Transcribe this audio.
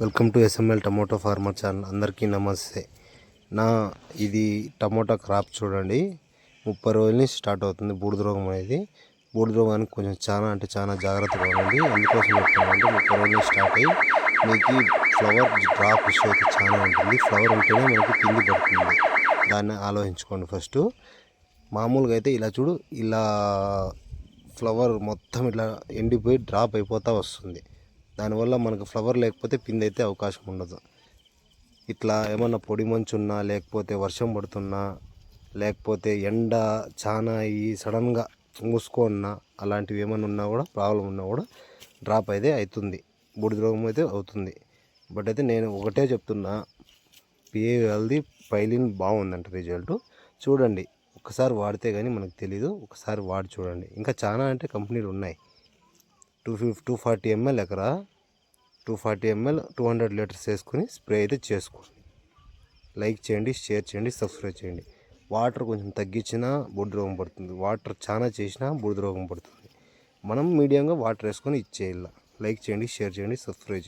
Welcome to SML tomato farmer channel. అందరికీ నమస్తే. నా ఇది టమోటా క్రాప్ చూడండి. ముప్పై రోజుల నుంచి స్టార్ట్ అవుతుంది బూడిద రోగం అనేది. బూడిద రోగానికి కొంచెం చాలా అంటే చాలా జాగ్రత్తగా ఉండండి. అందుకోసం చెప్తున్నాను ముప్పై రోజుల నుంచి స్టార్ట్ అయ్యి మీకు ఫ్లవర్ డ్రాప్ ఇష్యూ అయితే చాలా ఉంటుంది. ఫ్లవర్ ఉంటేనే మనకి పిండి పడుతుంది. దాన్ని ఆలోచించుకోండి ఫస్ట్. మామూలుగా అయితే ఇలా చూడు ఇలా ఫ్లవర్ మొత్తం ఇట్లా ఎండిపోయి డ్రాప్ అయిపోతూ వస్తుంది. దానివల్ల మనకు ఫ్లవర్ లేకపోతే పిండి అయితే అవకాశం ఉండదు. ఇట్లా ఏమన్నా పొడి మంచు ఉన్నా లేకపోతే వర్షం పడుతున్నా లేకపోతే ఎండ చాలా ఈ సడన్గా మూసుకున్నా అలాంటివి ఏమైనా ఉన్నా కూడా ప్రాబ్లం ఉన్నా కూడా డ్రాప్ అయితే అవుతుంది బూడిద రోగం అయితే అవుతుంది. బట్ అయితే నేను ఒకటే చెప్తున్నా. పిఏ వాళ్ళది పైలిన్ బాగుందంట రిజల్ట్ చూడండి. ఒకసారి వాడితే కానీ మనకు తెలీదు. ఒకసారి వాడి చూడండి. ఇంకా చాలా అంటే కంపెనీలు ఉన్నాయి. Two fifty two forty ML ఎకరా two forty ML two hundred liters వేసుకొని స్ప్రే అయితే చేసుకోండి. లైక్ చేయండి షేర్ చేయండి సబ్స్క్రైబ్ చేయండి. వాటర్ కొంచెం తగ్గించినా బుడ్డు రోగం పడుతుంది. వాటర్ చాలా చేసినా బుడ్డు రోగం పడుతుంది. మనం మీడియంగా వాటర్ వేసుకొని ఇచ్చేయాలి. లైక్ చేయండి షేర్ చేయండి సబ్స్క్రైబ్ చేయండి.